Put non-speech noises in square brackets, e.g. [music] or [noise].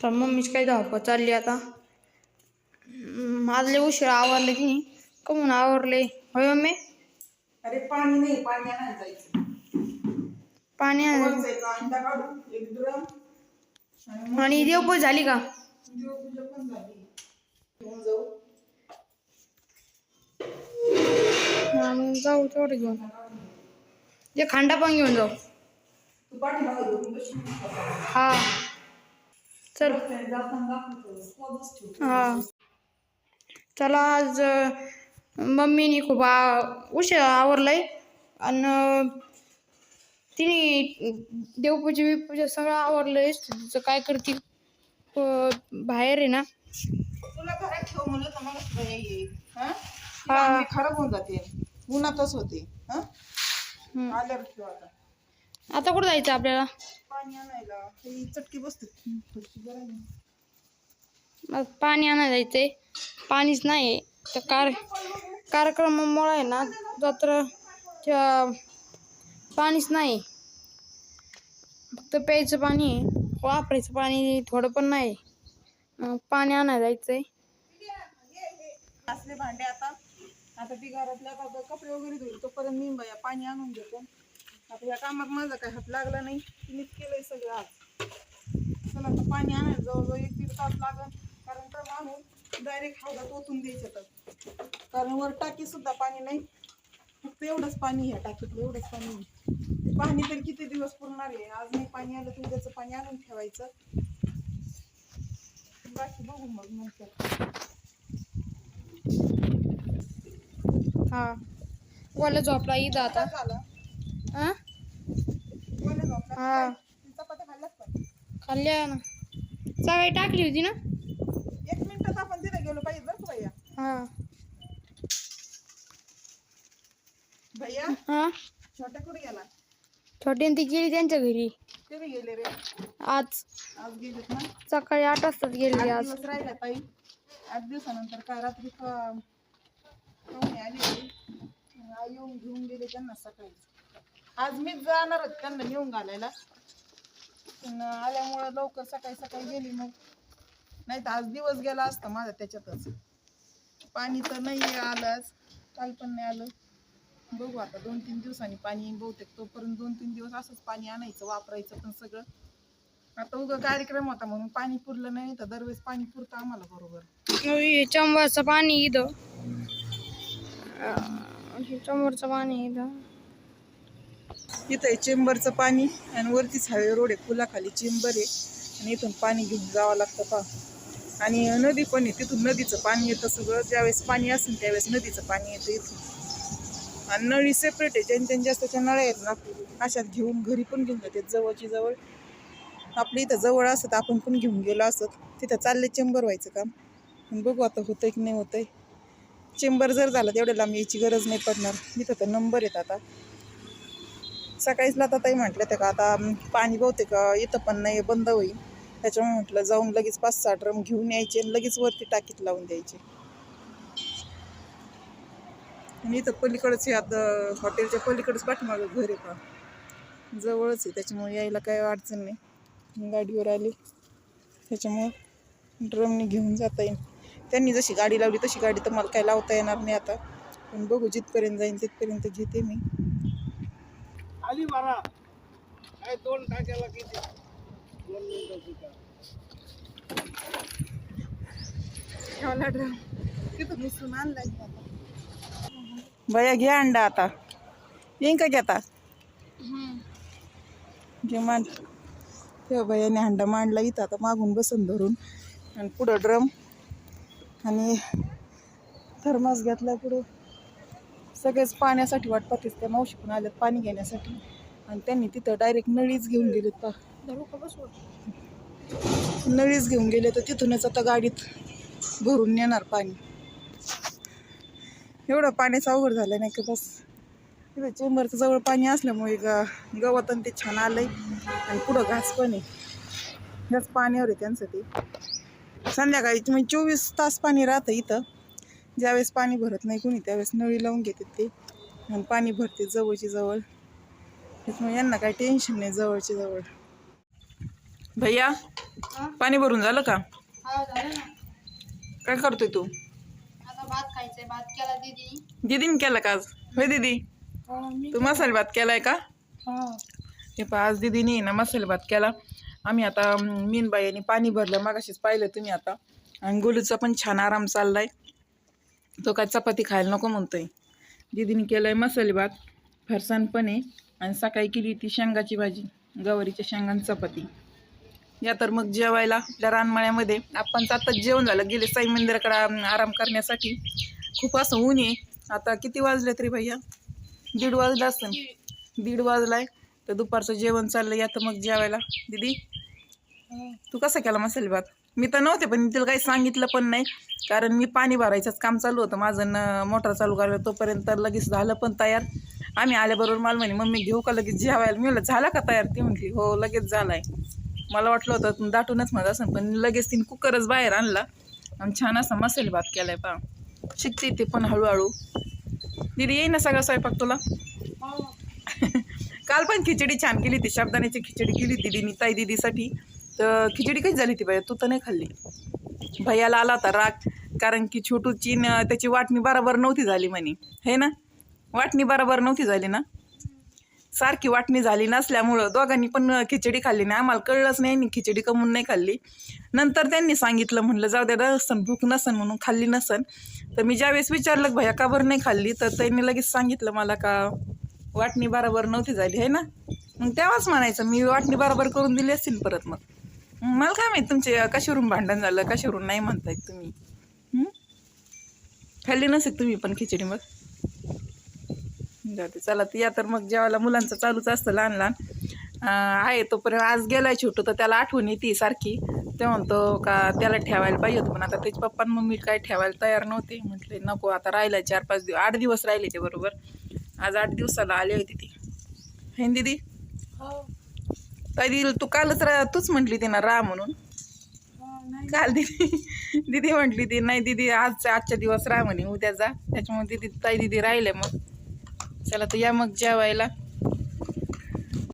तर मम्मीच काय धावपळ चालली आता. माझं लय उशीर आवरलं की नाही कमून आवरले. होय मम्मी? अरे पाणी नाही पाणी आणायला जायचं. पाणी आण. वर जायचं अंडा काढू एक ड्रम आणि मग आणि देवपूज झाली का? देवपूजा पण झाली. घेऊन जाऊ. हा, मग जाऊ तेवढं घेऊन. ते खांडा पण घेऊन जाऊ. तू पाठीमागं घेऊन बसशील ना. हा. चल. हा. चला आज मम्मीने खूप आ- उशीर आवरलंय. आणि तिने देवपूजा बिपूजा सगळं आवरलंय. तिचं काय करते? बाहेर आहे ना. तुला घरात ठेव म्हणलं तर खराब होऊन जाते उन्हातच होते. हा. आल्यावर ठेव आता. आता कुठं जायचं आपल्याला? पाणी आणायला. ही चटकी बसते पाणी आणायला जायचंय. पाणीच नाही तर कार कार्यक्रमामुळे आहे ना जत्रा पाणीच नाही फक्त प्यायचं पाणी वापरायचं पाणी थोडं पण नाही मग पाणी आणायला जायचंय. असले भांडे आता. आता ती घरातल्या कपडे वगैरे धुईल तोपर्यंत मी पाणी आणून देतो. आता या कामात माझा काही हात लागला नाही. तिनेच केलंय सगळं आज. चला आता पाणी आणायला जवळजवळ एक दीड तास लागल. कारण तर आणून डायरेक्ट हौदात ओतून द्यायचं तर. कारण वर टाकी सुद्धा पाणी नाही. फक्त एवढंच पाणी ह्या टाकीतलं एवढंच पाणी आहे. ते पाणी तर किती दिवस पुरणार आहे? आज नाही पाणी आलं तर उद्याचं पाणी आणून ठेवायचं. बाकी बघू मग नंतर. हा. वाला झोपला इथं आता झालं. हा? हा। खाल्ल्या ना. टाकली होती ना? एक मिनिटात आपण तिथे गेलो पाहिजे बरं का भैया? हा. भैया हा? छोट्या कुठे गेला? छोटीने ती गेली त्यांच्या घरी. कधी गेले रे? आज. आज गेलेत ना? सकाळी आठ वाजताच गेली आठ आज. दिवस राहिला ताई. आठ दिवसानंतर काय रात्री क- पाहुणे आले होते. आई येऊन घेऊन गेले त्यांना सकाळी आज मीच जाणार होते त्यांना नेऊन घालायला. पण आल्यामुळं लवकर सकाळी सकाळी गेली मग. नाही तर आज दिवस गेला असता माझा त्याच्यातच. पाणी तर नाही आलं आज काल पण नाही आलं. बघू आता दोन तीन दिवसांनी पाणी येईन बहुतेक तोपर्यंत दोन तीन दिवस असंच पाणी आणायचं वापरायचं पण सगळं. आता उगा कार्यक्रम होता म्हणून पाणी पुरलं नाही तर दरवेळेस पाणी पुरतं आम्हाला बरोबर. हे चंबरचं पाणी इथं. हे चंबरचं पाणी इथं. इथं आहे चेंबरचं पाणी आणि वरतीच हायवे रोड आहे पुलाखाली चेंबर आहे. आणि इथून पाणी घेऊन जावं लागतं पा आणि नदी पण आहे तिथून नदीचं पाणी येतं सगळं. ज्यावेळेस पाणी असेल त्यावेळेस नदीचं पाणी येतं इथून. आणि नळी सेपरेट आहे ज्यांच्या जास्तच्या नळ्या आहेत ना अशात घेऊन घरी पण घेऊन जातात जवळची जवळ. आपल्या इथं जवळ असत आपण पण घेऊन गेलो असत. तिथं चालले चेंबर व्हायचं काम. पण बघू आता होतं की नाही होतंय. चेंबर जर झालं तेवढ्या लांब यायची गरज नाही पडणार. इथं तर नंबर येत आता. सकाळीच ताई म्हटलं ते का आता पाणी बहुतेक येतं इथं पण नाही बंद होईल. त्याच्यामुळे म्हटलं जाऊन लगेच पाच सहा ड्रम घेऊन यायचे आणि लगेच वरती टाकीत लावून द्यायचे. आणि इथं पलीकडंच आता हॉटेलच्या पलीकडंच पाठीमागं घर आहे का? जवळच आहे त्याच्यामुळे यायला काही अडचण नाही. गाडीवर आली. त्याच्यामुळे ड्रमने घेऊन जाता येईल. त्यांनी जशी गाडी लावली तशी गाडी तर मला काही लावता येणार नाही आता. पण बघू जिथपर्यंत जाईन तिथपर्यंत घेते मी. आली मारा. काय दोन टाक्याला किती? दोन मिनिटाची का ठेवला ड्रम. तिथं मिसळून आणलाय बया घे अंडा आता. येईन का घेता? घे मांड. तेव्हा बयाने अंडा मांडला इथं. आता मागून बसून धरून. आणि पुढं ड्रम. आणि थर्मास घेतला पुढं. सगळेच पाण्यासाठी वाट पाहतेच त्या मावशी पण आल्यात पाणी घेण्यासाठी. आणि त्यांनी तिथं डायरेक्ट नळीच घेऊन गेलेत पा नळीच घेऊन गेले तर तिथूनच आता गाडीत भरून नेणार पाणी. एवढं पाण्याचं अवघड झालं नाही का बस? तिथं चेंबरचं जवळ पाणी असल्यामुळे ग गवत आणि ते छान आलंय. आणि पुढं घास पण आहे. घास पाण्यावर आहे त्यांचं ते. संध्याकाळी म्हणजे चोवीस तास पाणी राहतं इथं. ज्यावेळेस पाणी भरत नाही कोणी त्यावेळेस नळी लावून घेते ते. आणि पाणी भरते जवळची जवळ. त्याच्यामुळे यांना काही टेन्शन नाही जवळची जवळ. भैया हा? पाणी भरून झालं का? हा काय करतोय तू? दीदीने केला का आज? होय दीदी? मी तू मसाले भात केलाय का? हा. हे पहा आज दीदीने ना मसाले भात केला. आम्ही आता अं, मीनबाईने पाणी भरलं. मागाशीच पाहिलं तुम्ही आता. आणि गोलूचा पण छान आराम चाललाय. तो काय चपाती खायला नको म्हणतोय. दीदीने केलाय मसाले भात फरसाण पण आहे आणि सकाळी केली ती शेंगाची भाजी गवारीच्या शेंगांची चपाती. या तर मग जेवायला आपल्या रानमाळ्यामध्ये. आपण आता जेवण झालं. गेले साई मंदिराकडे आराम करण्यासाठी. खूप असं ऊन आहे. आता किती वाजले तरी भैया? दीड वाजला असतं दीड वाजलाय. तर दुपारचं जेवण चाललं या तर मग जेवायला. दीदी तू कसा केला मसाले भात? मी तर नव्हते पण तिला काही सांगितलं पण नाही. कारण मी पाणी भरायचंच काम चालू होतं. माझं न मोटर चालू करायला तोपर्यंत लगेच झालं पण तयार. आम्ही आल्याबरोबर मला म्हणे मम्मी घेऊ का लगेच जेवायला? मी म्हणलं झाला का तयार? ती म्हटली हो लगेच झालाय. मला वाटलं होतं दाटूनच म्हणत असं पण लगेच तिने कुकरच बाहेर आणला आणि छान असा मसाले भात केलाय पा शिकते ते पण हळूहळू. दीदी येईन ना सगळा स्वयंपाक तुला? [laughs] काल पण खिचडी छान केली होती. शाबदाण्याची खिचडी केली दिदीनी ताई दिदीसाठी. तर खिचडी कशी झाली ती बाई? तू तर नाही खाल्ली. भैयाला आला होता राग कारण की छोटूची न त्याची वाटणी बरोबर नव्हती झाली म्हणे. हे ना? वाटणी बरोबर नव्हती झाली ना? सारखी वाटणी झाली नसल्यामुळं दोघांनी पण खिचडी खाल्ली नाही. आम्हाला कळलंच नाही खिचडी कमून नाही खाल्ली. नंतर त्यांनी सांगितलं म्हणलं जाऊ द्या नसन भूक नसन म्हणून खाल्ली नसन तर मी ज्यावेळेस विचारलं भैया का बरं नाही खाल्ली? तर त्यांनी लगेच सांगितलं मला का वाटणी बरोबर नव्हती झाली आहे ना? मग तेव्हाच म्हणायचं मी वाटणी बरोबर करून दिली असतील परत मग. मला काय माहिती तुमचे कशावरून भांडण झालं कशावरून नाही म्हणतायत तुम्ही? खाल्ली नसेल तुम्ही पण खिचडी मग? जाते चला ती या तर मग जेवायला मुलांचं चालूच असतं लहान लहान. आहे तोपर्यंत आज गेलाय छोटू तर त्याला आठवण येते सारखी. ते म्हणतो का त्याला ठेवायला पाहिजे होतं पण आता त्याचे पप्पा मम्मी काय ठेवायला तयार नव्हते. म्हटले नको आता राहिला चार पाच दिवस आठ दिवस राहिले ते बरोबर. आज आठ दिवसाला आले होते ती. हे दिदी? हो. ताई दिदी तू कालच रा तूच म्हटली ती ना रा म्हणून. काल दिदी दिदी म्हटली ती नाही दिदी आज आजच्या दिवस राहा म्हणे उद्या जा. त्याच्यामुळे दिदी ताई दिदी राहिले मग. चला तर या मग जेवायला.